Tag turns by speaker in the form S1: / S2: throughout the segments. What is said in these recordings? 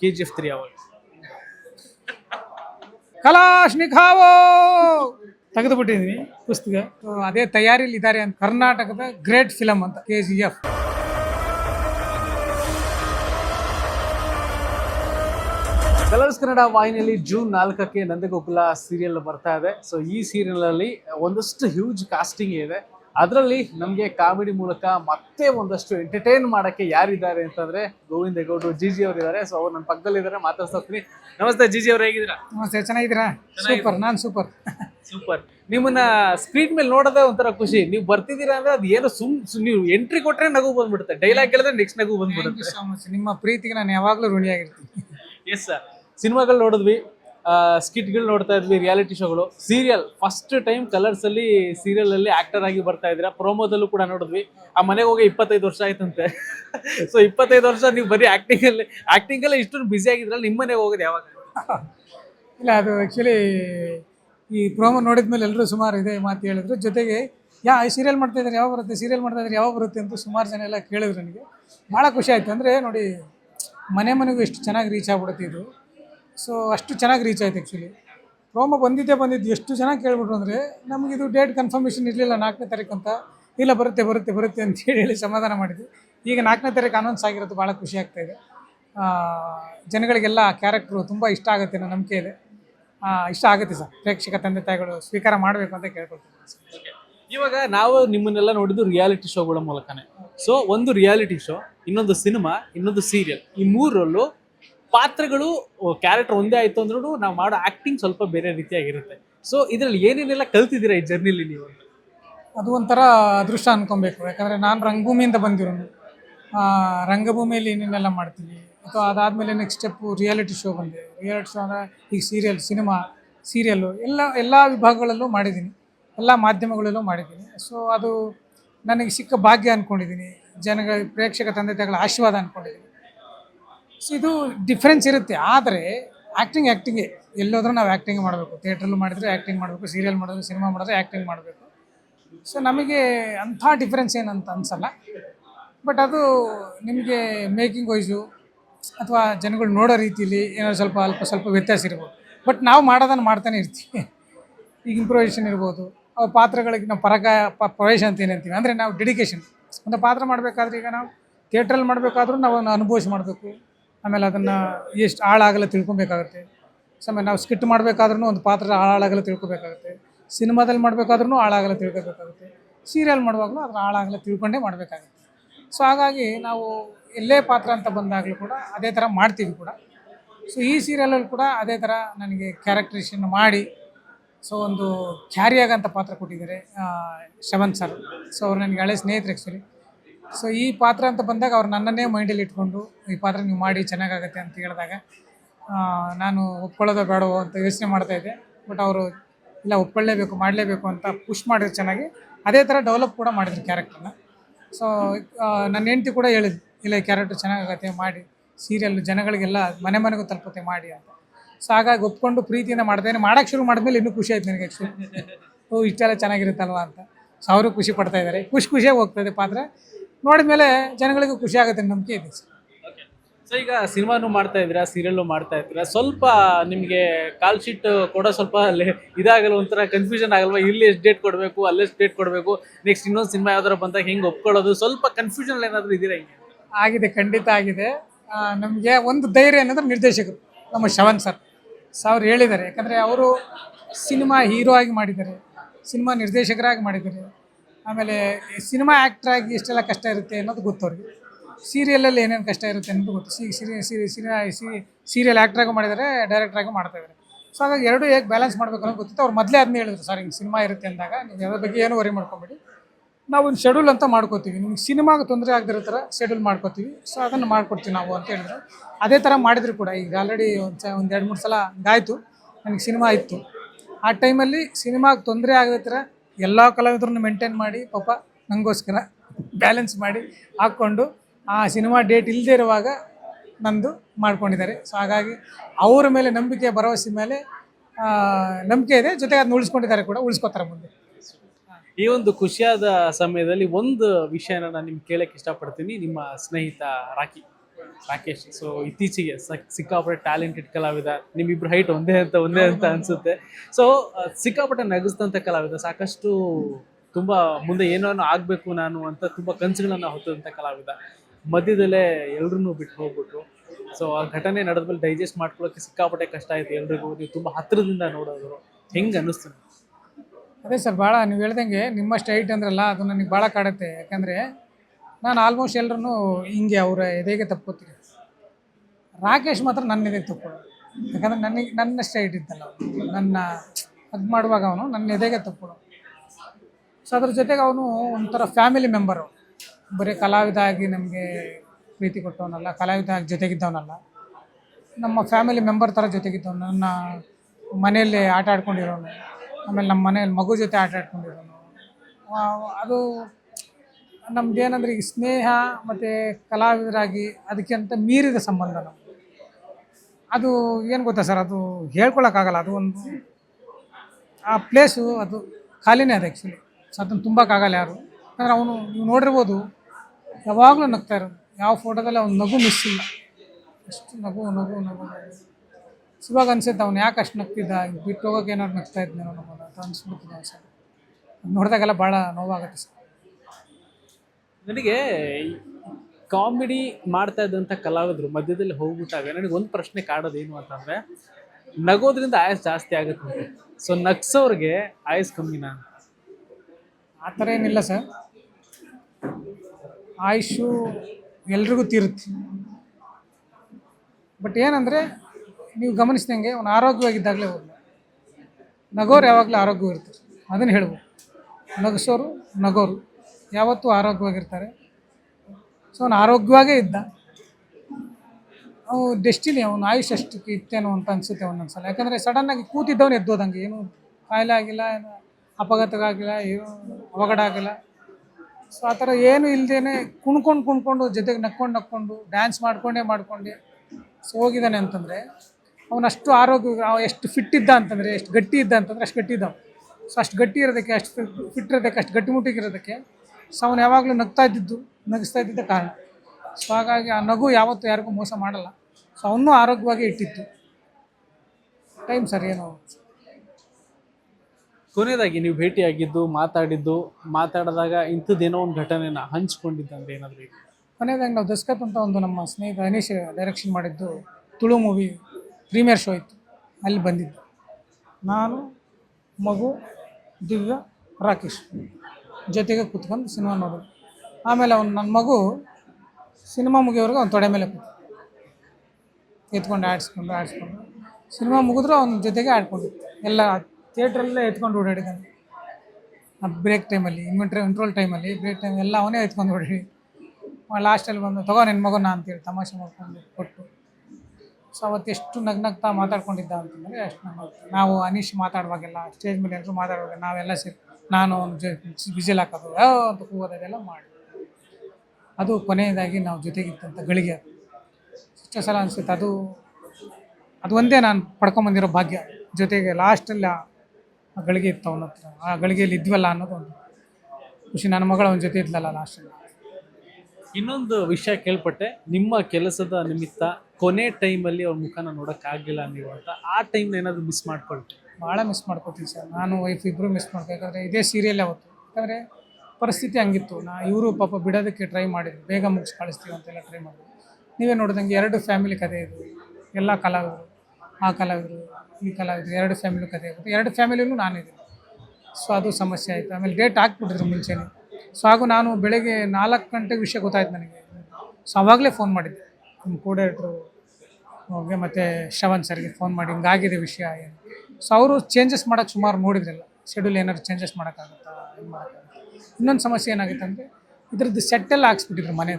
S1: K G F three ಅವಾಗ
S2: ಕಲಾಶ್ ನಿಖಾವೋ! ತೆಗೆದು ಬಿಟ್ಟಿದ್ದೀನಿ ಪುಸ್ತಕ ಅದೇ ತಯಾರಿಲಿ ಇದ್ದಾರೆ ಅಂತ ಕರ್ನಾಟಕದ ಗ್ರೇಟ್ ಫಿಲಮ್ ಅಂತ K G F
S1: colours Kannada ವಾಹಿನಿಯಲ್ಲಿ ಜೂನ್ ನಾಲ್ಕಕ್ಕೆ ನಂದಗೋಕುಲ ಸೀರಿಯಲ್ ಬರ್ತಾ ಇದೆ. ಸೊ ಈ ಸೀರಿಯಲ್ ಅಲ್ಲಿ ಒಂದಷ್ಟು ಹ್ಯೂಜ್ ಕಾಸ್ಟಿಂಗ್ ಇದೆ. ಅದರಲ್ಲಿ ನಮಗೆ ಕಾಮಿಡಿ ಮೂಲಕ ಮತ್ತೆ ಒಂದಷ್ಟು ಎಂಟರ್ಟೈನ್ ಮಾಡೋಕ್ಕೆ ಯಾರಿದ್ದಾರೆ ಅಂತಂದ್ರೆ ಗೋವಿಂದ ಗೌಡ್ರು ಜಿ ಜಿ ಅವರು ಇದ್ದಾರೆ ಸೊ ಅವ್ರು ನನ್ನ ಪಕ್ಕದಲ್ಲಿದ್ದಾರೆ ಮಾತಾಡ್ತಾ ಹೋಗ್ತೀನಿ ನಮಸ್ತೆ ಜಿ ಜಿ ಅವ್ರು ಹೇಗಿದ್ದೀರಾ?
S2: ನಮಸ್ತೆ ಚೆನ್ನಾಗಿದ್ದೀರಾ? ಸೂಪರ್ ನಾನು ಸೂಪರ್.
S1: ಸೂಪರ್. ನಿಮ್ಮನ್ನ ಸ್ಕ್ರೀನ್ ಮೇಲೆ ನೋಡೋದೇ ಒಂಥರ ಖುಷಿ. ನೀವು ಬರ್ತಿದ್ದೀರಾ ಅಂದ್ರೆ ಅದು ಏನೋ ಸುಮ್ ಸುಮ್- ನೀವು ಎಂಟ್ರಿ ಕೊಟ್ಟರೆ ನಗು ಬಂದ್ಬಿಡುತ್ತೆ. ಡೈಲಾಗ್ ಹೇಳಿದ್ರೆ ನೆಕ್ಸ್ಟ್ ನಗು ಬಂದ್ಬಿಡುತ್ತೆ.
S2: ನಿಮ್ಮ ಪ್ರೀತಿಗೆ ನಾನು ಯಾವಾಗಲೂ ಋಣಿಯಾಗಿರ್ತೀನಿ.
S1: ಎಸ್ ಸರ್ ಸಿನಿಮಾಗಳು ನೋಡಿದ್ವಿ. ಸ್ಕಿಟ್ಗಳು ನೋಡ್ತಾ ಇದ್ವಿ ರಿಯಾಲಿಟಿ ಶೋಗಳು ಸೀರಿಯಲ್ ಫಸ್ಟ್ ಟೈಮ್ ಕಲರ್ಸ್ ಅಲ್ಲಿ ಸೀರಿಯಲ್ ಅಲ್ಲಿ ಆಕ್ಟರ್ ಆಗಿ ಬರ್ತಾ ಇದ್ದೀರಾ. ಪ್ರೋಮೋದಲ್ಲೂ ಕೂಡ ನೋಡಿದ್ವಿ. ಆ ಮನೆಗೆ ಹೋಗಿ ಇಪ್ಪತ್ತೈದು ವರ್ಷ ಆಯ್ತಂತೆ. ಸೊ ಇಪ್ಪತ್ತೈದು ವರ್ಷ ನೀವು ಬರೀ ಆಕ್ಟಿಂಗ್ ಅಲ್ಲಿ ಆಕ್ಟಿಂಗ್ ಅಲ್ಲಿ ಇಷ್ಟೊಂದು ಬ್ಯುಸಿ ಆಗಿದ್ರಲ್ಲ ನಿಮ್ಮ ಮನೆಗೆ ಹೋಗೋದು ಯಾವಾಗ?
S2: ಇಲ್ಲ ಅದು ಆ್ಯಕ್ಚುಲಿ ಈ ಪ್ರೋಮೋ ನೋಡಿದ ಮೇಲೆ ಎಲ್ಲರೂ ಸುಮಾರು ಇದೆ ಮಾತು ಹೇಳಿದ್ರು. ಜೊತೆಗೆ ಯಾ ಸೀರಿಯಲ್ ಮಾಡ್ತಾ ಇದ್ದಾರೆ ಯಾವಾಗ ಬರುತ್ತೆ ಸೀರಿಯಲ್ ಮಾಡ್ತಾ ಇದ್ದಾರೆ ಯಾವಾಗ ಬರುತ್ತೆ ಅಂತ ಸುಮಾರು ಜನ ಎಲ್ಲ ಕೇಳಿದ್ರು ನನಗೆ. ಭಾಳ ಖುಷಿ ಆಯಿತು. ಅಂದರೆ ನೋಡಿ ಮನೆ ಮನೆಗೂ ಎಷ್ಟು ಚೆನ್ನಾಗಿ ರೀಚ್ ಆಗ್ಬಿಡುತ್ತೆ ಇದು. ಸೊ ಅಷ್ಟು ಚೆನ್ನಾಗಿ ರೀಚ್ ಆಯ್ತು ಆ್ಯಕ್ಚುಲಿ ಪ್ರೋಮೋ ಬಂದಿದ್ದೇ ಬಂದಿದ್ದು ಎಷ್ಟು ಚೆನ್ನಾಗಿ ಕೇಳ್ಬಿಟ್ರು ಅಂದರೆ ಇದು ಡೇಟ್ ಕನ್ಫರ್ಮೇಷನ್ ಇರಲಿಲ್ಲ ನಾಲ್ಕನೇ ತಾರೀಕು ಅಂತ. ಇಲ್ಲ ಬರುತ್ತೆ ಬರುತ್ತೆ ಬರುತ್ತೆ ಅಂತ ಹೇಳಿ ಹೇಳಿ ಸಮಾಧಾನ ಮಾಡಿದ್ವಿ. ಈಗ ನಾಲ್ಕನೇ ತಾರೀಕು ಅನೌನ್ಸ್ ಆಗಿರೋದು ಭಾಳ ಖುಷಿ ಆಗ್ತಾ ಇದೆ. ಆ, ಜನಗಳಿಗೆಲ್ಲ ಕ್ಯಾರೆಕ್ಟ್ರು ತುಂಬ ಇಷ್ಟ ಆಗುತ್ತೆ ಅನ್ನೋ ನಂಬಿಕೆ ಇದೆ ಇಷ್ಟ ಆಗುತ್ತೆ ಸರ್. ಪ್ರೇಕ್ಷಕ ತಂದೆ ತಾಯಿಗಳು ಸ್ವೀಕಾರ ಮಾಡಬೇಕು ಅಂತ ಕೇಳ್ಕೊಳ್ತೀನಿ
S1: ಇವಾಗ ನಾವು ನಿಮ್ಮನ್ನೆಲ್ಲ ನೋಡಿದ್ದು ರಿಯಾಲಿಟಿ ಶೋಗಳ ಮೂಲಕನೇ. ಸೊ ಒಂದು ರಿಯಾಲಿಟಿ ಶೋ ಇನ್ನೊಂದು ಸಿನಿಮಾ ಇನ್ನೊಂದು ಸೀರಿಯಲ್ ಈ ಮೂರರಲ್ಲೂ ಪಾತ್ರಗಳು ಕ್ಯಾರೆಕ್ಟರ್ ಒಂದೇ ಆಯ್ತು ಅಂದ್ರೂ ನಾವು ಮಾಡೋ ಆಕ್ಟಿಂಗ್ ಸ್ವಲ್ಪ ಬೇರೆ ರೀತಿಯಾಗಿರುತ್ತೆ. ಸೊ ಇದರಲ್ಲಿ ಏನೇನೆಲ್ಲ ಕಲ್ತಿದ್ದೀರಾ ಈ ಜರ್ನಿಲಿ ನೀವು
S2: ಅದು ಒಂಥರ ಅದೃಷ್ಟ ಅನ್ಕೊಬೇಕು. ಯಾಕಂದರೆ ನಾನು ರಂಗಭೂಮಿಯಿಂದ ಬಂದಿರೋನು. ರಂಗಭೂಮಿಯಲ್ಲಿ ಏನೇನೆಲ್ಲ ಮಾಡ್ತೀನಿ ಅಥವಾ ಅದಾದಮೇಲೆ ನೆಕ್ಸ್ಟ್ ಸ್ಟೆಪ್ಪು ರಿಯಾಲಿಟಿ ಶೋ ಬಂದೆ ರಿಯಾಲಿಟಿ ಶೋ ಅಂದರೆ ಈಗ ಸೀರಿಯಲ್ ಸಿನಿಮಾ ಸೀರಿಯಲ್ಲು ಎಲ್ಲ ಎಲ್ಲ ವಿಭಾಗಗಳಲ್ಲೂ ಮಾಡಿದ್ದೀನಿ. ಎಲ್ಲ ಮಾಧ್ಯಮಗಳಲ್ಲೂ ಮಾಡಿದ್ದೀನಿ. ಸೊ ಅದು ನನಗೆ ಸಿಕ್ಕ ಭಾಗ್ಯ ಅಂದ್ಕೊಂಡಿದ್ದೀನಿ ಜನಗಳ, ಪ್ರೇಕ್ಷಕ ತಂದೆ ತಾಯಿಗಳ ಆಶೀರ್ವಾದ ಅಂದ್ಕೊಂಡಿದ್ದೀನಿ ಇದು ಡಿಫ್ರೆನ್ಸ್ ಇರುತ್ತೆ. ಆದರೆ ಆ್ಯಕ್ಟಿಂಗ್ ಆ್ಯಕ್ಟಿಂಗೇ ಎಲ್ಲೋದ್ರೂ ನಾವು ಆ್ಯಕ್ಟಿಂಗ್ ಮಾಡಬೇಕು. ಥಿಯೇಟ್ರಲ್ಲಿ ಮಾಡಿದರೆ ಆ್ಯಕ್ಟಿಂಗ್ ಮಾಡಬೇಕು ಸೀರಿಯಲ್ ಮಾಡಿದ್ರೆ ಸಿನಿಮಾ ಮಾಡಿದ್ರೆ ಆ್ಯಕ್ಟಿಂಗ್ ಮಾಡಬೇಕು. ಸೊ ನಮಗೆ ಅಂಥ ಡಿಫ್ರೆನ್ಸ್ ಏನಂತ ಅನಿಸಲ್ಲ. ಬಟ್ ಅದು ನಿಮಗೆ ಮೇಕಿಂಗ್ ವೈಸು ಅಥವಾ ಜನಗಳು ನೋಡೋ ರೀತಿಯಲ್ಲಿ ಏನೋ ಸ್ವಲ್ಪ ಅಲ್ಪ ಸ್ವಲ್ಪ ವ್ಯತ್ಯಾಸ ಇರ್ಬೋದು. ಬಟ್ ನಾವು ಮಾಡೋದನ್ನು ಮಾಡ್ತಾನೆ ಇರ್ತೀವಿ. ಈಗ ಇಂಪ್ರೊವೇಷನ್ ಇರ್ಬೋದು. ಅವು ಪಾತ್ರಗಳಿಗೆ ನಾವು ಪರಕ ಪ್ರವೇಶ ಅಂತ ಏನಂತೀವಿ ಅಂದರೆ ನಾವು ಡೆಡಿಕೇಶನ್ ಒಂದು ಪಾತ್ರ ಮಾಡಬೇಕಾದ್ರೆ ಈಗ ನಾವು ಥಿಯೇಟ್ರಲ್ಲಿ ಮಾಡಬೇಕಾದ್ರೂ ನಾವು ಅನುಭವಿಸಿ ಮಾಡಬೇಕು. ಆಮೇಲೆ ಅದನ್ನು ಎಷ್ಟು ಹಾಳಾಗಲ್ಲ ತಿಳ್ಕೊಬೇಕಾಗುತ್ತೆ. ಸೊ ಆಮೇಲೆ ನಾವು ಸ್ಕಿಟ್ ಮಾಡಬೇಕಾದ್ರೂ ಒಂದು ಪಾತ್ರ ಹಾಳಾಗಲ್ಲ ತಿಳ್ಕೊಬೇಕಾಗುತ್ತೆ. ಸಿನಿಮಾದಲ್ಲಿ ಮಾಡಬೇಕಾದ್ರೂ ಹಾಳಾಗಲ್ಲ ತಿಳ್ಕೊಬೇಕಾಗುತ್ತೆ. ಸೀರಿಯಲ್ ಮಾಡುವಾಗಲೂ ಅದನ್ನು ಹಾಳಾಗಲ್ಲ ತಿಳ್ಕೊಂಡೇ ಮಾಡಬೇಕಾಗುತ್ತೆ. ಸೊ ಹಾಗಾಗಿ ನಾವು ಎಲ್ಲೇ ಪಾತ್ರ ಅಂತ ಬಂದಾಗಲೂ ಕೂಡ ಅದೇ ಥರ ಮಾಡ್ತೀವಿ ಕೂಡ. ಸೊ ಈ ಸೀರಿಯಲಲ್ಲಿ ಕೂಡ ಅದೇ ಥರ ನನಗೆ ಕ್ಯಾರೆಕ್ಟ್ರೇಷನ್ ಮಾಡಿ, ಸೊ ಒಂದು ಕ್ಯಾರಿ ಆಗಂತ ಪಾತ್ರ ಕೊಟ್ಟಿದ್ದಾರೆ ಶವನ್ ಸರ್. ಸೊ ಅವ್ರು ನನಗೆ ಹಳೆ ಸ್ನೇಹಿತರು ಆ್ಯಕ್ಚುಲಿ ಸೊ ಈ ಪಾತ್ರ ಅಂತ ಬಂದಾಗ ಅವ್ರು ನನ್ನನ್ನೇ ಮೈಂಡಲ್ಲಿ ಇಟ್ಕೊಂಡು, ಈ ಪಾತ್ರ ನೀವು ಮಾಡಿ, ಚೆನ್ನಾಗಾಗತ್ತೆ ಅಂತ ಹೇಳಿದಾಗ ನಾನು ಒಪ್ಕೊಳ್ಳೋದೋ ಬೇಡವೋ ಅಂತ ಯೋಚನೆ ಮಾಡ್ತಾ ಇದ್ದೆ. ಬಟ್ ಅವರು, ಇಲ್ಲ, ಒಪ್ಕೊಳ್ಳೇಬೇಕು, ಮಾಡಲೇಬೇಕು ಅಂತ ಪುಷ್ ಮಾಡಿದ್ರು ಚೆನ್ನಾಗಿ. ಅದೇ ಥರ ಡೆವಲಪ್ ಕೂಡ ಮಾಡಿದ್ರು ಕ್ಯಾರೆಕ್ಟರ್ನ ಸೊ ನನ್ನ ಹೆಂಡ್ತಿ ಕೂಡ ಹೇಳಿದ್ರು ಇಲ್ಲ, ಈ ಕ್ಯಾರೆಕ್ಟರ್ ಚೆನ್ನಾಗಾಗತ್ತೆ, ಮಾಡಿ. ಸೀರಿಯಲ್ ಜನಗಳಿಗೆಲ್ಲ ಮನೆ ಮನೆಗೂ ತಲುಪುತ್ತೆ, ಮಾಡಿ ಅಂತ. ಸೊ ಹಾಗಾಗಿ ಒಪ್ಕೊಂಡು ಪ್ರೀತಿಯಿಂದ ಮಾಡ್ತೇನೆ ಮಾಡೋಕ್ಕೆ ಶುರು ಮಾಡಿದ್ಮೇಲೆ ಇನ್ನೂ ಖುಷಿ ಆಯ್ತು ನನಗೆ ಆ್ಯಕ್ಚುಲಿ ಓ, ಇಷ್ಟೆಲ್ಲ ಚೆನ್ನಾಗಿರುತ್ತಲ್ವ ಅಂತ. ಸೊ ಅವರು ಖುಷಿ ಪಡ್ತಾ ಇದ್ದಾರೆ. ಖುಷಿ ಖುಷಿಯಾಗಿ ಹೋಗ್ತದೆ ಪಾತ್ರ. ನೋಡಿದ್ಮೇಲೆ ಜನಗಳಿಗೂ ಖುಷಿ ಆಗುತ್ತೆ ನಂಬಿಕೆ ಇದೆ ಸರ್.
S1: ಸೊ ಈಗ ಸಿನಿಮಾನು ಮಾಡ್ತಾ ಇದ್ದೀರಾ ಸೀರಿಯಲ್ಲು ಮಾಡ್ತಾ ಇದ್ದೀರಾ? ಸ್ವಲ್ಪ ನಿಮಗೆ ಕಾಲ್ ಶೀಟ್ ಕೊಡೋ ಸ್ವಲ್ಪ ಇದಾಗಲ್ಲ ಒಂಥರ ಕನ್ಫ್ಯೂಷನ್ ಆಗಲ್ವಾ? ಇಲ್ಲಿ ಎಷ್ಟು ಡೇಟ್ ಕೊಡಬೇಕು ಅಲ್ಲಿ ಎಷ್ಟು ಡೇಟ್ ಕೊಡಬೇಕು? ನೆಕ್ಸ್ಟ್ ಇನ್ನೊಂದು ಸಿನಿಮಾ ಯಾವ್ದಾರು ಬಂದಾಗ ಹೆಂಗೆ ಒಪ್ಕೊಳ್ಳೋದು? ಸ್ವಲ್ಪ ಕನ್ಫ್ಯೂಷನ್ ಏನಾದರೂ ಇದ್ದೀರಾ ಹಿಂಗೆ?
S2: ಆಗಿದೆ ಖಂಡಿತ ಆಗಿದೆ. ನಮಗೆ ಒಂದು ಧೈರ್ಯ ಏನಂದ್ರೆ ನಿರ್ದೇಶಕರು ನಮ್ಮ ಶವನ್ ಸರ್. ಸರ್ ಅವ್ರು ಹೇಳಿದ್ದಾರೆ. ಯಾಕಂದರೆ ಅವರು ಸಿನಿಮಾ ಹೀರೋ ಆಗಿ ಮಾಡಿದ್ದಾರೆ ಸಿನಿಮಾ ನಿರ್ದೇಶಕರಾಗಿ ಮಾಡಿದ್ದಾರೆ. ಆಮೇಲೆ ಸಿನಿಮಾ ಆ್ಯಕ್ಟ್ರಾಗಿ ಇಷ್ಟೆಲ್ಲ ಕಷ್ಟ ಇರುತ್ತೆ ಅನ್ನೋದು ಗೊತ್ತು ಅವ್ರಿಗೆ ಸೀರಿಯಲಲ್ಲಿ ಏನೇನು ಕಷ್ಟ ಇರುತ್ತೆ ಅನ್ನೋದು ಗೊತ್ತು. ಸಿ ಸೀರಿಯಲ್ ಸೀರಿಯಲ್ ಸೀರಿಯಲ್ ಆ್ಯಕ್ಟ್ರಾಗೂ ಮಾಡಿದರೆ ಡೈರೆಕ್ಟ್ರಾಗೂ ಮಾಡ್ತಾ ಇದ್ದಾರೆ ಸೊ ಹಾಗಾಗಿ ಎರಡು ಹೇಗೆ ಬ್ಯಾಲೆನ್ಸ್ ಮಾಡಬೇಕು ಅನ್ನೋದು ಗೊತ್ತಿತ್ತು. ಅವ್ರು ಮೊದಲೇ ಅದನ್ನೇ ಹೇಳಿದ್ರು, ಸರ್, ಹಿಂಗೆ ಸಿನಿಮಾ ಇರುತ್ತೆ ಅಂದಾಗ, ನೀವು ಅದ್ರ ಬಗ್ಗೆ ಏನು ವರಿ ಮಾಡ್ಕೊಬೇಡಿ. ನಾವು ಒಂದು ಶೆಡ್ಯೂಲ್ ಅಂತ ಮಾಡ್ಕೋತೀವಿ. ನಿಮ್ಗೆ ಸಿನಿಮಾಗೆ ತೊಂದರೆ ಆಗದಿರೋ ಥರ ಶೆಡ್ಯೂಲ್ ಮಾಡ್ಕೋತೀವಿ. ಸೊ ಅದನ್ನು ಮಾಡ್ಕೊಡ್ತೀವಿ ನಾವು ಅಂತ ಹೇಳಿದ್ರು. ಅದೇ ಥರ ಮಾಡಿದ್ರು ಕೂಡ. ಈಗ ಆಲ್ರೆಡಿ ಒಂದು ಸ, ಒಂದು ಎರಡು ಮೂರು ಸಲ ಹಂಗಾಯ್ತು. ನನಗೆ ಸಿನಿಮಾ ಇತ್ತು. ಆ ಟೈಮಲ್ಲಿ ಸಿನಿಮಾಗೆ ತೊಂದರೆ ಆಗದ ಎಲ್ಲ ಕಲಾವಿದರನ್ನು ಮೇಂಟೈನ್ ಮಾಡಿ, ಪಾಪ ನನಗೋಸ್ಕರ ಬ್ಯಾಲೆನ್ಸ್ ಮಾಡಿ ಹಾಕ್ಕೊಂಡು ಆ ಸಿನಿಮಾ ಡೇಟ್ ಇಲ್ಲದೆ ಇರುವಾಗ ನಂದು ಮಾಡ್ಕೊಂಡಿದ್ದಾರೆ. ಸೊ ಹಾಗಾಗಿ ಅವರ ಮೇಲೆ ನಂಬಿಕೆ, ಭರವಸೆ ಮೇಲೆ ನಂಬಿಕೆ ಇದೆ. ಜೊತೆಗೆ ಅದನ್ನ ಉಳಿಸ್ಕೊಂಡಿದ್ದಾರೆ ಕೂಡ, ಉಳಿಸ್ಕೊತಾರೆ ಮುಂದೆ.
S1: ಈ ಒಂದು ಖುಷಿಯಾದ ಸಮಯದಲ್ಲಿ ಒಂದು ವಿಷಯನ ನಾನು ನಿಮ್ಗೆ ಕೇಳಕ್ಕೆ ಇಷ್ಟಪಡ್ತೀನಿ. ನಿಮ್ಮ ಸ್ನೇಹಿತ ರಾಕಿ. ರಾಕೇಶ್ ಸೊ ಇತ್ತೀಚೆಗೆ ಸಕ್- ಸಿಕ್ಕಾಪಟ್ಟೆ ಟ್ಯಾಲೆಂಟೆಡ್ ಕಲಾವಿದ, ನಿಮ್ಮಿಬ್ರು ಹೈಟ್ ಒಂದೇ ಅಂತ ಒಂದೇ ಅಂತ ಅನ್ಸುತ್ತೆ. ಸೊ ಸಿಕ್ಕಾಪಟ್ಟೆ ನಗಿಸಿದಂಥ ಕಲಾವಿದ, ಸಾಕಷ್ಟು ತುಂಬಾ ಮುಂದೆ ಏನೋ ಆಗಬೇಕು ನಾನು ಅಂತ ತುಂಬಾ ಕನಸುಗಳನ್ನ ಹೊತ್ತಂತ ಕಲಾವಿದ. ಮಧ್ಯದಲ್ಲೇ ಎಲ್ರೂ ಬಿಟ್ಟು ಹೋಗ್ಬಿಟ್ರು. ಸೊ ಆ ಘಟನೆ ನಡೆದ್ಮೇಲೆ ಡೈಜೆಸ್ಟ್ ಮಾಡ್ಕೊಳ್ಳೋಕೆ ಸಿಕ್ಕಾಪಟ್ಟೆ ಕಷ್ಟ ಆಯ್ತು ಎಲ್ರಿಗೂ. ನೀವು ತುಂಬಾ ಹತ್ತಿರದಿಂದ ನೋಡೋದ್ರು ಹೆಂಗೆ ಅನ್ನಿಸ್ತು
S2: ಅದೇ ಸರ್ ಭಾಳ ನೀವು ಹೇಳ್ದಂಗೆ ನಿಮ್ಮಷ್ಟು ಹೈಟ್ ಅಂದ್ರಲ್ಲ, ಅದು ನನಗೆ ಭಾಳ ಕಾಡುತ್ತೆ. ಯಾಕಂದರೆ ನಾನು ಆಲ್ಮೋಸ್ಟ್ ಎಲ್ಲರೂ ಹಿಂಗೆ ಅವರ ಎದೆಗೆ ತಪ್ಕೋತೀನಿ. ರಾಕೇಶ್ ಮಾತ್ರ ನನ್ನ ಎದೆಗೆ ತಕ್ಕೊಳ್ಳೋದು ಯಾಕಂದರೆ ನನಗೆ ನನ್ನ ಸ್ಟೈಟ್ ಇದ್ದಲ್ಲ. ನನ್ನ ಅದು ಮಾಡುವಾಗ ಅವನು ನನ್ನ ಎದೆಗೆ ತಕ್ಕೊಳ್ಳೋದು ಸೊ ಅದ್ರ ಜೊತೆಗೆ ಅವನು ಒಂಥರ ಫ್ಯಾಮಿಲಿ ಮೆಂಬರು ಬರೀ ಕಲಾವಿದ ಆಗಿ ನಮಗೆ ಪ್ರೀತಿ ಕೊಟ್ಟವನಲ್ಲ, ಕಲಾವಿದ ಆಗಿ ಜೊತೆಗಿದ್ದವನಲ್ಲ. ನಮ್ಮ ಫ್ಯಾಮಿಲಿ ಮೆಂಬರ್ ಥರ ಜೊತೆಗಿದ್ದವನು. ನನ್ನ ಮನೆಯಲ್ಲಿ ಆಟ ಆಡ್ಕೊಂಡಿರೋನು. ಆಮೇಲೆ ನಮ್ಮ ಮನೆಯಲ್ಲಿ ಮಗು ಜೊತೆ ಆಟ ಆಡ್ಕೊಂಡಿರೋನು. ಅದು ನಮ್ದು ಏನಂದ್ರೆ ಈಗ ಸ್ನೇಹ ಮತ್ತು ಕಲಾವಿದರಾಗಿ ಅದಕ್ಕಿಂತ ಮೀರಿದ ಸಂಬಂಧ ನಮ್ಮದು ಅದು ಏನು ಗೊತ್ತಾ ಸರ್, ಅದು ಹೇಳ್ಕೊಳಕ್ಕಾಗಲ್ಲ, ಅದು ಒಂದು ಆ ಪ್ಲೇಸು ಅದು ಖಾಲಿನೇ ಅದು ಆ್ಯಕ್ಚುಲಿ ಸೊ ಅದನ್ನು ತುಂಬಕ್ಕಾಗಲ್ಲ ಯಾರು. ಯಾಕಂದ್ರೆ ಅವನು ನೀವು ನೋಡಿರ್ಬೋದು, ಯಾವಾಗಲೂ ನಗ್ತಾ ಇರೋದು. ಯಾವ ಫೋಟೋದಲ್ಲಿ ಅವ್ನು ನಗು ಮಿಸ್ ಇಲ್ಲ. ಅಷ್ಟು ನಗು ನಗು ನಗು ಇವಾಗ ಅನ್ಸುತ್ತೆ ಅವ್ನು ಯಾಕೆ ಅಷ್ಟು ನಗ್ತಿದ್ದ? ಬಿಟ್ಟು ಹೋಗೋಕೆ ಏನಾದ್ರು ನಗ್ತಾ ಇದ್ನೇನೋ ನಮ್ಮನ್ನು ಅಂತ ಅನ್ಸ್ಬಿಡ್ತದೆ ಸರ್. ನೋಡಿದಾಗೆಲ್ಲ ಭಾಳ ನೋವಾಗುತ್ತೆ ಸರ್.
S1: ನನಗೆ ಕಾಮಿಡಿ ಮಾಡ್ತಾ ಇದ್ದಂಥ ಕಲಾವಿದರು ಮಧ್ಯದಲ್ಲಿ ಹೋಗ್ಬಿಟ್ಟಾಗ ನನಗೆ ಒಂದು ಪ್ರಶ್ನೆ ಕಾಡೋದೇನು ಅಂತಂದರೆ, ನಗೋದ್ರಿಂದ ಆಯಸ್ ಜಾಸ್ತಿ ಆಗುತ್ತೆ ಸೊ ನಗ್ಸೋರಿಗೆ ಆಯಸ್ ಕಮ್ಮಿನಾ?
S2: ಆ ಥರ ಏನಿಲ್ಲ ಸರ್. ಆಯುಷು ಎಲ್ರಿಗೂ ತೀರುತ್ತೆ. ಬಟ್ ಏನಂದರೆ, ನೀವು ಗಮನಿಸ್ದಂಗೆ ಅವನು ಆರೋಗ್ಯವಾಗಿದ್ದಾಗಲೇ ಹೋಗಲ್ಲ ನಗೋರು ಯಾವಾಗಲೂ ಆರೋಗ್ಯವಾಗಿರ್ತಾರೆ. ಅದನ್ನು ಹೇಳ್ಬೋದು. ನಗಿಸೋರು ನಗೋರು. ಯಾವತ್ತೂ ಆರೋಗ್ಯವಾಗಿರ್ತಾರೆ. ಸೊ ಅವನು ಆರೋಗ್ಯವಾಗೇ ಇದ್ದ. ಅವನು ಡೆಸ್ಟಿನಿ ಅವನು ಆಯುಷ್ ಅಷ್ಟಕ್ಕೆ ಇತ್ತೇನೋ ಅಂತ ಅನಿಸುತ್ತೆ ಒಂದೊಂದು ಸಲ ಯಾಕಂದರೆ ಸಡನ್ನಾಗಿ ಕೂತಿದ್ದವನು ಎದ್ದೋದಂಗೆ ಏನು ಕಾಯಿಲೆ ಆಗಿಲ್ಲ, ಏನು ಅಪಘಾತಕ್ಕಾಗಿಲ್ಲ ಏನು ಅವಘಡ ಆಗಿಲ್ಲ. ಸೊ ಆ ಥರ ಏನು ಇಲ್ಲದೇ ಕುಣ್ಕೊಂಡು ಕುಣ್ಕೊಂಡು ಜೊತೆಗೆ ನಕ್ಕೊಂಡು ನಕ್ಕೊಂಡು ಡ್ಯಾನ್ಸ್ ಮಾಡ್ಕೊಂಡೇ ಮಾಡ್ಕೊಂಡೆ. ಸೊ ಹೋಗಿದ್ದಾನೆ ಅಂತಂದರೆ ಅವನಷ್ಟು ಆರೋಗ್ಯ ಎಷ್ಟು ಫಿಟ್ ಇದ್ದ ಅಂತಂದರೆ, ಎಷ್ಟು ಗಟ್ಟಿ ಇದ್ದ ಅಂತಂದರೆ ಅಷ್ಟು ಗಟ್ಟಿ ಇದ್ದ ಸೊ ಅಷ್ಟು ಗಟ್ಟಿ ಇರೋದಕ್ಕೆ, ಅಷ್ಟು ಫಿಟ್ ಇರೋದಕ್ಕೆ, ಅಷ್ಟು ಗಟ್ಟಿಮುಟ್ಟಿಗಿರೋದಕ್ಕೆ ಸೊ ಅವನು ಯಾವಾಗಲೂ ನಗ್ತಾ ಇದ್ದಿದ್ದು ನಗಿಸ್ತಾ ಇದ್ದಿದ್ದ ಕಾರಣ. ಸೊ ಹಾಗಾಗಿ ಆ ನಗು ಯಾವತ್ತೂ ಯಾರಿಗೂ ಮೋಸ ಮಾಡಲ್ಲ. ಸೊ ಅವನ್ನೂ ಆರೋಗ್ಯವಾಗಿ ಇಟ್ಟಿತ್ತು ಟೈಮ್ ಸರ್ ಏನೋ.
S1: ಕೊನೆಯದಾಗಿ ನೀವು ಭೇಟಿಯಾಗಿದ್ದು ಮಾತಾಡಿದ್ದು ಮಾತಾಡಿದಾಗ ಇಂಥದ್ದೇನೋ ಒಂದು ಘಟನೆನ ಹಂಚ್ಕೊಂಡಿದ್ದಂದ್ರೆ ಏನಾದರೂ
S2: ಕೊನೆಯದಾಗಿ ನಾವು ದಸ್ಕತ್ ಅಂತ ಒಂದು ನಮ್ಮ ಸ್ನೇಹಿತ ಅನೀಶ್ ಡೈರೆಕ್ಷನ್ ಮಾಡಿದ್ದು ತುಳು ಮೂವಿ ಪ್ರೀಮಿಯರ್ ಶೋ ಇತ್ತು. ಅಲ್ಲಿ ಬಂದಿದ್ದು. ನಾನು ಮಗು ದಿವ್ಯ ರಾಕೇಶ್. ಜೊತೆಗೆ ಕೂತ್ಕೊಂಡು ಸಿನಿಮಾ ನೋಡೋದು. ಆಮೇಲೆ ಅವ್ನು ನನ್ನ ಮಗು ಸಿನಿಮಾ ಮುಗಿಯೋವರೆಗೂ ಅವ್ನು ತೊಡೆ ಮೇಲೆ ಕೂತು ಎತ್ಕೊಂಡು ಆಡಿಸ್ಕೊಂಡು ಆಡಿಸ್ಕೊಂಡು. ಸಿನಿಮಾ ಮುಗಿದ್ರು ಅವನ ಜೊತೆಗೆ ಆಡ್ಕೊಂಡಿತ್ತು ಎಲ್ಲ ಥಿಯೇಟ್ರಲ್ಲೇ ಎತ್ಕೊಂಡು ಓಡಾಡಿದ್ದಾನೆ. ಆ ಬ್ರೇಕ್ ಟೈಮಲ್ಲಿ ಇನ್ವೆಂಟ್ರಿ ಇಂಟ್ರೋಲ್ ಟೈಮಲ್ಲಿ, ಬ್ರೇಕ್ ಟೈಮ್ ಎಲ್ಲ ಅವನೇ ಎತ್ಕೊಂಡು ಓಡಿ ಲಾಸ್ಟಲ್ಲಿ ಬಂದು, ತಗೋ ನಿನ್ನ ಮಗನ ಅಂತೇಳಿ ತಮಾಷೆ ಮಾಡ್ಕೊಂಡು ಕೊಟ್ಟು. ಸೊ ಅವತ್ತು ಎಷ್ಟು ನಗ್ನಗ್ತಾ ಮಾತಾಡ್ಕೊಂಡಿದ್ದ ಅಂತಂದರೆ ಅಷ್ಟು ನಗು. ನಾವು ಅನೀಶ್ ಮಾತಾಡುವಾಗೆಲ್ಲ, ಸ್ಟೇಜ್ ಮೇಲೆ ಎಲ್ಲರೂ ಮಾತಾಡುವಾಗ ನಾವೆಲ್ಲ ಸೇರಿ ನಾನು ವಿಜಿಲ್ ಹಾಕೋದು ಅಂತ ಅದೆಲ್ಲ ಮಾಡಿ. ಅದು ಕೊನೆಯದಾಗಿ ನಾವು ಜೊತೆಗಿತ್ತಂತ ಗಳಿಗೆ. ಇಷ್ಟು ಸಲ ಅನಿಸುತ್ತೆ, ಅದು ಅದು ಒಂದೇ ನಾನು ಪಡ್ಕೊಂಬಂದಿರೋ ಭಾಗ್ಯ. ಜೊತೆಗೆ ಲಾಸ್ಟಲ್ಲಿ ಆ ಗಳಿಗೆ ಇತ್ತು ಅವನ ಹತ್ರ. ಆ ಗಳಿಗೆಯಲ್ಲಿ ಇದ್ವಲ್ಲ ಅನ್ನೋದು ಒಂದು ಖುಷಿ. ನನ್ನ ಮಗಳು ಅವನ ಜೊತೆ ಇದ್ಲಲ್ಲ ಲಾಸ್ಟಲ್ಲಿ
S1: ಇನ್ನೊಂದು ವಿಷಯ ಕೇಳ್ಪಟ್ಟೆ. ನಿಮ್ಮ ಕೆಲಸದ ನಿಮಿತ್ತ ಕೊನೆ ಟೈಮಲ್ಲಿ ಅವ್ರ ಮುಖನ ನೋಡೋಕ್ಕಾಗಿಲ್ಲ ನೀವು ಅಂತ ಆ ಟೈಮ್ನ ಏನಾದರೂ ಮಿಸ್ ಮಾಡ್ಕೊಳ್ತೀವಿ
S2: ಭಾಳ ಮಿಸ್ ಮಾಡ್ಕೋತೀನಿ ಸರ್. ನಾನು ವೈಫ್ ಇಬ್ಬರು ಮಿಸ್ ಮಾಡ್ಬೇಕಾದ್ರೆ ಇದೇ ಸೀರಿಯಲ್ ಅವತ್ತು ಯಾಕಂದರೆ ಪರಿಸ್ಥಿತಿ ಹಂಗಿತ್ತು. ನಾ ಇವರು ಪಾಪ ಬಿಡೋದಕ್ಕೆ ಟ್ರೈ ಮಾಡಿದ್ರು. ಬೇಗ ಮುಗಿಸಿ ಕಳಿಸ್ತೀವಿ ಅಂತೆಲ್ಲ ಟ್ರೈ ಮಾಡಿದ್ರು. ನೀವೇ ನೋಡಿದಂಗೆ ಎರಡು ಫ್ಯಾಮಿಲಿ ಕಥೆ ಇದು. ಎಲ್ಲ ಕಲಾವಿದರು, ಆ ಕಲಾವಿದರು, ಈ ಕಲಾವಿದರು, ಎರಡು ಫ್ಯಾಮಿಲಿ ಕಥೆ ಆಗುತ್ತೆ. ಎರಡು ಫ್ಯಾಮಿಲಿಯೂ ನಾನಿದ್ದೀನಿ ಸೊ ಅದು ಸಮಸ್ಯೆ ಆಯಿತು. ಆಮೇಲೆ ಡೇಟ್ ಹಾಕ್ಬಿಟ್ಟಿದ್ರು ಮುಂಚೆನೇ. ಸೊ ಹಾಗೂ ನಾನು ಬೆಳಗ್ಗೆ ನಾಲ್ಕು ಗಂಟೆಗೆ ವಿಷಯ ಗೊತ್ತಾಯ್ತು ನನಗೆ. ಸೊ ಅವಾಗಲೇ ಫೋನ್ ಮಾಡಿದ್ದೆ. ನಮ್ಮ ಕೋಡೇಟ್ರು ಮತ್ತು ಶವನ್ ಸರ್ಗೆ ಫೋನ್ ಮಾಡಿ ಹಿಂಗಾಗಿದೆ ವಿಷಯ ಏನು. ಸೊ ಅವರು ಚೇಂಜಸ್ ಮಾಡೋಕ್ಕೆ ಸುಮಾರು ನೋಡಿದ್ರಲ್ಲ. ಶೆಡ್ಯೂಲ್ ಏನಾದ್ರು ಚೇಂಜಸ್ ಮಾಡೋಕ್ಕಾಗುತ್ತಾ, ಏನು ಮಾಡೋಕ್ಕಾಗುತ್ತೆ? ಇನ್ನೊಂದು ಸಮಸ್ಯೆ ಏನಾಗುತ್ತೆ ಅಂದರೆ, ಇದ್ರದ್ದು ಸೆಟ್ಟೆಲ್ಲ ಹಾಕ್ಸ್ಬಿಟ್ಟಿದ್ರು ಮನೆ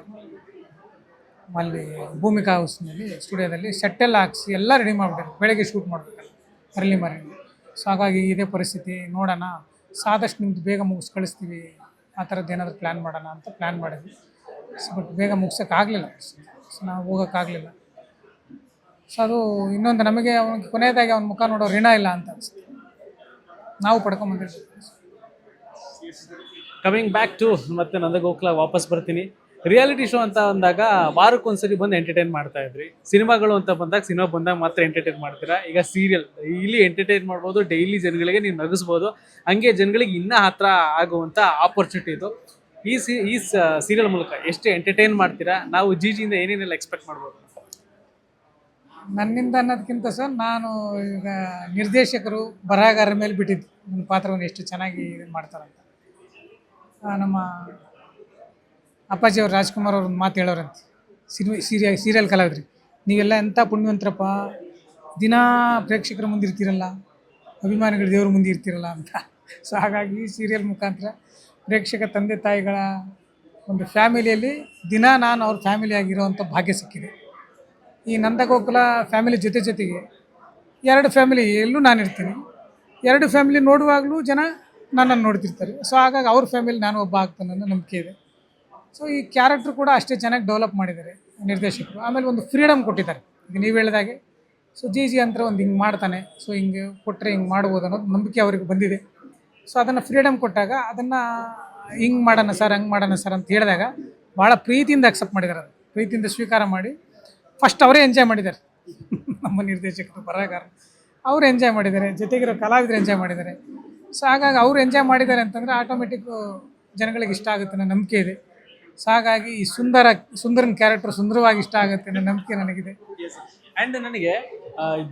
S2: ಅಲ್ಲಿ ಭೂಮಿಕಾ ಹೌಸ್ನಲ್ಲಿ ಸ್ಟುಡಿಯೋದಲ್ಲಿ ಸೆಟ್ಟೆಲ್ಲ ಹಾಕ್ಸಿ ಎಲ್ಲ ರೆಡಿ ಮಾಡಿಬಿಟ್ಟಾರೆ ಬೆಳಗ್ಗೆ ಶೂಟ್ ಮಾಡಬೇಕಲ್ಲ ಅರ್ಲಿ ಮಾರ್ನಿಂಗ್ ಸೊ ಹಾಗಾಗಿ ಇದೇ ಪರಿಸ್ಥಿತಿ, ನೋಡೋಣ. ಸಾದಷ್ಟು ನಿಮ್ದು ಬೇಗ ಮುಗಿಸ್, ಕಳಿಸ್ತೀವಿ. ಆ ಥರದ್ದು ಏನಾದರೂ ಪ್ಲ್ಯಾನ್ ಮಾಡೋಣ ಅಂತ ಪ್ಲ್ಯಾನ್ ಮಾಡಿದ್ವಿ. ಸೊ ಬಟ್ ಬೇಗ ಮುಗ್ಸೋಕ್ಕಾಗಲಿಲ್ಲ ಸೊ ನಾವು ಹೋಗೋಕ್ಕಾಗಲಿಲ್ಲ ಸೊ ಅದು ಇನ್ನೊಂದು ನಮಗೆ ಅವನಿಗೆ ಕೊನೆಯದಾಗಿ ಅವನ ಮುಖ ನೋಡೋ ಋಣ ಇಲ್ಲ ಅಂತ ಅನಿಸುತ್ತೆ. ನಾವು ಪಡ್ಕೊಂಬಂದಿರ್ತೀವಿ
S1: ಕಮಿಂಗ್ ಬ್ಯಾಕ್ ಟು ಮತ್ತೆ ನಂದಗೋಕ್ಲ ವಾಪಸ್ ಬರ್ತೀನಿ. ರಿಯಾಲಿಟಿ ಶೋ ಅಂತ ಅಂದಾಗ ವಾರಕ್ಕೊಂದ್ಸರಿ ಬಂದು ಎಂಟರ್ಟೈನ್ ಮಾಡ್ತಾ ಇದ್ರಿ. ಸಿನಿಮಾಗಳು ಅಂತ ಬಂದಾಗ ಸಿನಿಮಾ ಬಂದಾಗ ಮಾತ್ರ ಎಂಟರ್ಟೈನ್ ಮಾಡ್ತೀರಾ? ಈಗ ಸೀರಿಯಲ್ ಇಲ್ಲಿ ಎಂಟರ್ಟೈನ್ ಮಾಡ್ಬೋದು ಡೈಲಿ ಜನಗಳಿಗೆ ನೀವು ನಗಿಸ್ಬೋದು. ಹಂಗೆ ಜನಗಳಿಗೆ ಇನ್ನೂ ಹತ್ರ ಆಗುವಂಥ ಆಪರ್ಚುನಿಟಿ ಇದು. ಈ ಈ ಸೀರಿಯಲ್ ಮೂಲಕ ಎಷ್ಟು ಎಂಟರ್ಟೈನ್ ಮಾಡ್ತೀರಾ? ನಾವು ಜಿ ಜಿಯಿಂದ ಏನೇನೆಲ್ಲ ಎಕ್ಸ್ಪೆಕ್ಟ್ ಮಾಡ್ಬೋದು?
S2: ನನ್ನಿಂದ ಅನ್ನೋದಕ್ಕಿಂತ ಸರ್ ನಾನು ಈಗ ನಿರ್ದೇಶಕರು ಬರಹಗಾರರ ಮೇಲೆ ಬಿಟ್ಟಿದ್ದು. ನನ್ನ ಪಾತ್ರವನ್ನು ಎಷ್ಟು ಚೆನ್ನಾಗಿ ಇದು ಮಾಡ್ತಾರಂತ. ನಮ್ಮ ಅಪ್ಪಾಜಿಯವ್ರು ರಾಜ್ಕುಮಾರ್ ಅವ್ರ ಮಾತು ಹೇಳೋರಂತೆ. ಸಿನಿಮಾ, ಸೀರಿಯ, ಸೀರಿಯಲ್ ಕಲಾವಿದ್ರಿ. ನೀವೆಲ್ಲ ಎಂಥ ಪುಣ್ಯವಂತರಪ್ಪ. ದಿನಾ ಪ್ರೇಕ್ಷಕರ ಮುಂದೆ ಇರ್ತೀರಲ್ಲ, ಅಭಿಮಾನಿಗಳು ದೇವ್ರ ಮುಂದೆ ಇರ್ತೀರಲ್ಲ ಅಂತ. ಸೊ ಹಾಗಾಗಿ ಸೀರಿಯಲ್ ಮುಖಾಂತರ ಪ್ರೇಕ್ಷಕ ತಂದೆ ತಾಯಿಗಳ ಒಂದು ಫ್ಯಾಮಿಲಿಯಲ್ಲಿ ದಿನ ನಾನು ಅವ್ರ ಫ್ಯಾಮಿಲಿ ಆಗಿರೋವಂಥ ಭಾಗ್ಯ ಸಿಕ್ಕಿದೆ. ಈ ನಂದಗೋಕುಲ ಫ್ಯಾಮಿಲಿ ಜೊತೆ ಜೊತೆಗೆ ಎರಡು ಫ್ಯಾಮಿಲಿ ಎಲ್ಲೂ ನಾನು ಇರ್ತೀನಿ. ಎರಡು ಫ್ಯಾಮಿಲಿ ನೋಡುವಾಗಲೂ ಜನ ನನ್ನನ್ನು ನೋಡ್ತಿರ್ತಾರೆ. ಸೊ ಹಾಗಾಗಿ ಅವ್ರ ಫ್ಯಾಮಿಲಿ ನಾನು ಒಬ್ಬ ಆಗ್ತಾನೆ ಅನ್ನೋ ನಂಬಿಕೆ ಇದೆ. ಸೊ ಈ ಕ್ಯಾರೆಕ್ಟ್ರ್ ಕೂಡ ಅಷ್ಟೇ ಚೆನ್ನಾಗಿ ಡೆವಲಪ್ ಮಾಡಿದ್ದಾರೆ ನಿರ್ದೇಶಕರು. ಆಮೇಲೆ ಒಂದು ಫ್ರೀಡಮ್ ಕೊಟ್ಟಿದ್ದಾರೆ. ಈಗ ನೀವು ಹೇಳಿದಾಗೆ ಸೊ ಜಿ ಜಿ ಅಂತ ಒಂದು ಹಿಂಗೆ ಮಾಡ್ತಾನೆ. ಸೊ ಹಿಂಗೆ ಕೊಟ್ಟರೆ ಹಿಂಗೆ ಮಾಡ್ಬೋದು ಅನ್ನೋದು ನಂಬಿಕೆ ಅವ್ರಿಗೆ ಬಂದಿದೆ. ಸೊ ಅದನ್ನು ಫ್ರೀಡಮ್ ಕೊಟ್ಟಾಗ ಅದನ್ನು ಹಿಂಗೆ ಮಾಡೋಣ ಸರ್, ಹಂಗೆ ಮಾಡೋಣ ಸರ್ ಅಂತ ಹೇಳಿದಾಗ ಭಾಳ ಪ್ರೀತಿಯಿಂದ ಅಕ್ಸೆಪ್ಟ್ ಮಾಡಿದ್ದಾರೆ ಅದು. ಪ್ರೀತಿಯಿಂದ ಸ್ವೀಕಾರ ಮಾಡಿ ಫಸ್ಟ್ ಅವರೇ ಎಂಜಾಯ್ ಮಾಡಿದ್ದಾರೆ. ನಮ್ಮ ನಿರ್ದೇಶಕರು, ಬರಹಗಾರ. ಅವರು ಎಂಜಾಯ್ ಮಾಡಿದ್ದಾರೆ. ಜೊತೆಗಿರೋ ಕಲಾವಿದರು ಎಂಜಾಯ್ ಮಾಡಿದ್ದಾರೆ. ಸೊ ಹಾಗಾಗಿ ಅವ್ರು ಎಂಜಾಯ್ ಮಾಡಿದ್ದಾರೆ ಅಂತಂದರೆ ಆಟೋಮೆಟಿಕ್ಕು ಜನಗಳಿಗೆ ಇಷ್ಟ ಆಗುತ್ತೆ ನನ್ನ ನಂಬಿಕೆ ಇದೆ. ಸೊ ಹಾಗಾಗಿ ಈ ಸುಂದರ, ಸುಂದರನ ಕ್ಯಾರೆಕ್ಟರ್ ಸುಂದರವಾಗಿ ಇಷ್ಟ ಆಗುತ್ತೆ ಅನ್ನೋ ನಂಬಿಕೆ ನನಗಿದೆ.
S1: ಆ್ಯಂಡ್ ನನಗೆ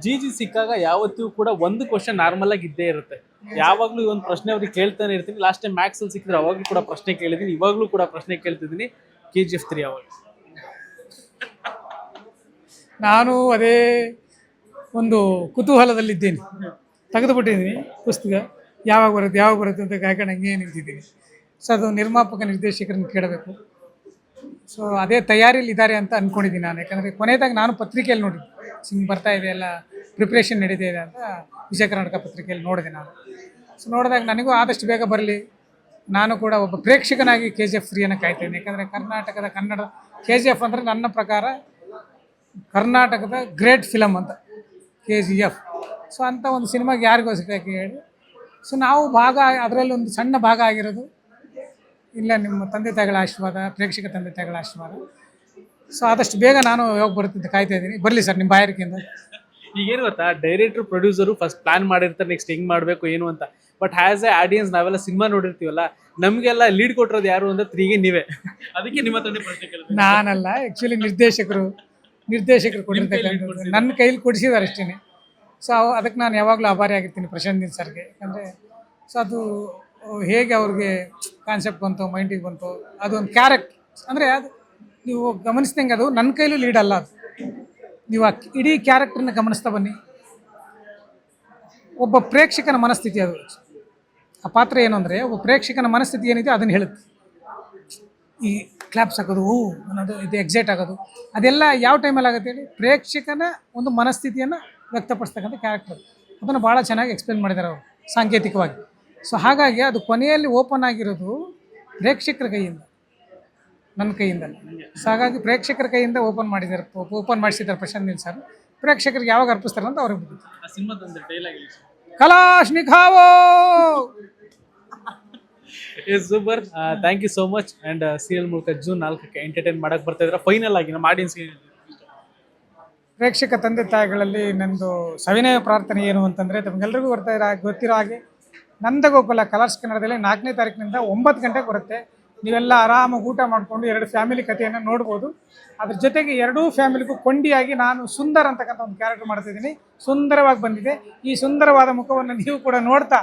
S1: ಜಿ ಜಿ ಸಿಕ್ಕಾಗ ಯಾವತ್ತೂ ಕೂಡ ಒಂದು ಕ್ವಶನ್ ನಾರ್ಮಲ್ ಆಗಿ ಇದ್ದೇ ಇರುತ್ತೆ. ಯಾವಾಗಲೂ ಈ ಒಂದು ಪ್ರಶ್ನೆ ಅವ್ರಿಗೆ ಕೇಳ್ತಾನೆ ಇರ್ತೀನಿ. ಲಾಸ್ಟ್ ಟೈಮ್ ಮ್ಯಾಕ್ಸಲ್ಲಿ ಸಿಕ್ಕಿದ್ರೆ ಅವಾಗಲೂ ಕೂಡ ಪ್ರಶ್ನೆ ಕೇಳಿದ್ದೀನಿ. ಇವಾಗಲೂ ಕೂಡ ಪ್ರಶ್ನೆ ಕೇಳ್ತಿದ್ದೀನಿ. ಕೆ ಜಿ ಎಫ್ ತ್ರೀ ಅವಾಗ
S2: ನಾನು ಅದೇ ಒಂದು ಕುತೂಹಲದಲ್ಲಿದ್ದೇನೆ. ತೆಗೆದುಬಿಟ್ಟಿದ್ದೀನಿ ಪುಸ್ತಕ. ಯಾವಾಗ ಬರುತ್ತೆ ಯಾವಾಗ ಬರುತ್ತೆ ಅಂತ ಕಾಯ್ಕೊಂಡು ಹಂಗೆ ನಿಂತಿದ್ದೀನಿ. ಸೊ ಅದು ನಿರ್ಮಾಪಕ, ನಿರ್ದೇಶಕರನ್ನು ಕೇಳಬೇಕು. ಸೊ ಅದೇ ತಯಾರಿಯಲ್ಲಿ ಇದ್ದಾರೆ ಅಂತ ಅಂದ್ಕೊಂಡಿದ್ದೀನಿ ನಾನು. ಯಾಕಂದರೆ ಕೊನೆಯದಾಗ ನಾನು ಪತ್ರಿಕೆಯಲ್ಲಿ ನೋಡಿದ್ದೆ. ಸಿಂಗ್ ಬರ್ತಾ ಇದೆ ಎಲ್ಲ ಪ್ರಿಪ್ರೇಷನ್ ನಡೀತಾ ಇದೆ ಅಂತ ವಿಜಯ ಕರ್ನಾಟಕ ಪತ್ರಿಕೆಯಲ್ಲಿ ನೋಡಿದೆ ನಾನು. ಸೊ ನೋಡಿದಾಗ ನನಗೂ ಆದಷ್ಟು ಬೇಗ ಬರಲಿ. ನಾನು ಕೂಡ ಒಬ್ಬ ಪ್ರೇಕ್ಷಕನಾಗಿ ಕೆ ಜಿ ಎಫ್ ಫ್ರೀಯನ್ನು ಕಾಯ್ತೇನೆ ಯಾಕಂದರೆ ಕರ್ನಾಟಕದ ಕನ್ನಡ ಕೆ ಜಿ ಎಫ್ ಅಂದರೆ ನನ್ನ ಪ್ರಕಾರ ಕರ್ನಾಟಕದ ಗ್ರೇಟ್ ಫಿಲಮ್ ಅಂತ ಕೆ ಜಿ ಎಫ್ ಸೊ ಅಂಥ ಒಂದು ಸಿನಿಮಾಗೆ ಯಾರಿಗೋಸ್ಕರಕ್ಕೆ ಹೇಳಿ. ಸೊ ನಾವು ಭಾಗ ಅದರಲ್ಲಿ ಒಂದು ಸಣ್ಣ ಭಾಗ ಆಗಿರೋದು. ಇಲ್ಲ ನಿಮ್ಮ ತಂದೆ ತಾಯಿಗಳ ಆಶೀರ್ವಾದ ಪ್ರೇಕ್ಷಕ ತಂದೆ ತಾಯಿಗಳ ಆಶೀರ್ವಾದ. ಸೊ ಆದಷ್ಟು ಬೇಗ ನಾನು ಯಾವಾಗ ಬರುತ್ತಿದ್ದೆ ಕಾಯ್ತಾ ಇದ್ದೀನಿ. ಬರಲಿ ಸರ್ ನಿಮ್ಮ ಬಾಯಾರಿಕೆಯಿಂದ
S1: ಈಗ ಏನು ಗೊತ್ತಾ? ಡೈರೆಕ್ಟರ್ ಪ್ರೊಡ್ಯೂಸರು ಫಸ್ಟ್ ಪ್ಲಾನ್ ಮಾಡಿರ್ತಾರೆ ನೆಕ್ಸ್ಟ್ ಹೆಂಗೆ ಮಾಡಬೇಕು ಏನು ಅಂತ. ಬಟ್ ಆ್ಯಸ್ ಎ ಆಡಿಯನ್ಸ್ ನಾವೆಲ್ಲ ಸಿನಿಮಾ ನೋಡಿರ್ತೀವಲ್ಲ ನಮಗೆಲ್ಲ ಲೀಡ್ ಕೊಟ್ಟಿರೋದು ಯಾರು ಅಂದ್ರೆ ತ್ರೀಗೆ ನೀವೇ. ಅದಕ್ಕೆ ನಿಮ್ಮ ತಂದೆ ಪ್ರಶ್ನೆ ಕೇಳಿದೆ
S2: ನಾನಲ್ಲ ಆ್ಯಕ್ಚುಲಿ ನಿರ್ದೇಶಕರು. ನಿರ್ದೇಶಕರು ಕೊಟ್ಟಿರ್ತಕ್ಕಂಥದ್ದು ನನ್ನ ಕೈಲಿ ಕೊಡಿಸಿದ್ದಾರೆ ಅಷ್ಟೇ ಸೊ ಅದಕ್ಕೆ ನಾನು ಯಾವಾಗಲೂ ಆಭಾರಿ ಆಗಿರ್ತೀನಿ ಪ್ರಶಾಂತ್ ದಿನ್ ಸರ್ಗೆ. ಯಾಕಂದರೆ ಸೊ ಅದು ಹೇಗೆ ಅವ್ರಿಗೆ ಕಾನ್ಸೆಪ್ಟ್ ಬಂತು ಮೈಂಡಿಗೆ ಬಂತು ಅದೊಂದು ಕ್ಯಾರೆಕ್ಟ್ ಅಂದರೆ ಅದು ನೀವು ಗಮನಿಸ್ದಂಗೆ ಅದು ನನ್ನ ಕೈಲೂ ಲೀಡ್ ಅಲ್ಲ ಅದು. ನೀವು ಆ ಇಡೀ ಕ್ಯಾರೆಕ್ಟರ್ನ ಗಮನಿಸ್ತಾ ಬನ್ನಿ. ಒಬ್ಬ ಪ್ರೇಕ್ಷಕನ ಮನಸ್ಥಿತಿ ಅದು. ಆ ಪಾತ್ರ ಏನು ಅಂದರೆ ಒಬ್ಬ ಪ್ರೇಕ್ಷಕನ ಮನಸ್ಥಿತಿ ಏನಿದೆ ಅದನ್ನು ಹೇಳುತ್ತೆ. ಈ ಕ್ಲಾಪ್ಸ್ ಹಾಕೋದು ಹೂ ಅನ್ನೋದು ಇದು ಎಕ್ಸೈಟ್ ಆಗೋದು. ಅದೆಲ್ಲ ಯಾವ ಟೈಮಲ್ಲಿ ಆಗುತ್ತೆ ಹೇಳಿ? ಪ್ರೇಕ್ಷಕನ ಒಂದು ಮನಸ್ಥಿತಿಯನ್ನು ವ್ಯಕ್ತಪಡಿಸ್ತಕ್ಕಂಥ ಕ್ಯಾರೆಕ್ಟರ್ ಅದನ್ನು ಭಾಳ ಚೆನ್ನಾಗಿ ಎಕ್ಸ್ಪ್ಲೇನ್ ಮಾಡಿದ್ದಾರೆ ಅವರು ಸಾಂಕೇತಿಕವಾಗಿ. ಸೊ ಹಾಗಾಗಿ ಅದು ಕೊನೆಯಲ್ಲಿ ಓಪನ್ ಆಗಿರೋದು ಪ್ರೇಕ್ಷಕರ ಕೈಯಿಂದ ನನ್ನ ಕೈಯಿಂದ ಸೊ ಹಾಗಾಗಿ ಪ್ರೇಕ್ಷಕರ ಕೈಯಿಂದ ಓಪನ್ ಮಾಡಿದ್ದಾರೆ ಓಪನ್ ಮಾಡಿಸಿದ್ದಾರೆ ಪ್ರಶಾಂತ್ ನೀಲ್ ಸರ್ ಪ್ರೇಕ್ಷಕರಿಗೆ ಯಾವಾಗ ಅರ್ಪಿಸ್ತಾರೆ ಅಂತ ಅವ್ರಿಗೆ ಕಲಾಶ್ ನಿಖಾವೋ
S1: super thank you so much and serial ಮೂಲಕ ಜೂನ್ ನಾಲ್ಕಕ್ಕೆ ಎಂಟರ್ಟೈನ್ ಮಾಡಕ್ ಬರ್ತಾ ಇದ್ರೆ ಫೈನಲ್ ಆಗಿ ನಮ್ಮ ಆಡಿಯನ್ಸ್
S2: ಪ್ರೇಕ್ಷಕ ತಂದೆ ತಾಯಿಗಳಲ್ಲಿ ನಂದು ಸವಿನಯ ಪ್ರಾರ್ಥನೆ ಏನು ಅಂತಂದರೆ ತಮಗೆಲ್ಲರಿಗೂ ಬರ್ತಾ ಇರೋ ಗೊತ್ತಿರೋ ಹಾಗೆ ನಂದಗೋಕುಲ ಕಲರ್ಸ್ ಕನ್ನಡದಲ್ಲಿ ನಾಲ್ಕನೇ ತಾರೀಕಿನಿಂದ ಒಂಬತ್ತು ಗಂಟೆಗೆ ಬರುತ್ತೆ. ನೀವೆಲ್ಲ ಆರಾಮಾಗಿ ಊಟ ಮಾಡಿಕೊಂಡು ಎರಡು ಫ್ಯಾಮಿಲಿ ಕಥೆಯನ್ನು ನೋಡ್ಬೋದು. ಅದ್ರ ಜೊತೆಗೆ ಎರಡೂ ಫ್ಯಾಮಿಲಿಗೂ ಕೊಂಡಿಯಾಗಿ ನಾನು ಸುಂದರ್ ಅಂತಕ್ಕಂಥ ಒಂದು ಕ್ಯಾರೆಕ್ಟರ್ ಮಾಡ್ತಿದ್ದೀನಿ ಸುಂದರವಾಗಿ ಬಂದಿದೆ. ಈ ಸುಂದರವಾದ ಮುಖವನ್ನು ನೀವು ಕೂಡ ನೋಡ್ತಾ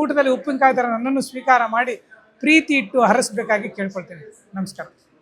S2: ಊಟದಲ್ಲಿ ಉಪ್ಪಿನಕಾಯಿ ಥರ ನನ್ನನ್ನು ಸ್ವೀಕಾರ ಮಾಡಿ ಪ್ರೀತಿ ಇಟ್ಟು ಹರಿಸ್ಬೇಕಾಗಿ ಕೇಳ್ಕೊಳ್ತೇನೆ. ನಮಸ್ಕಾರ.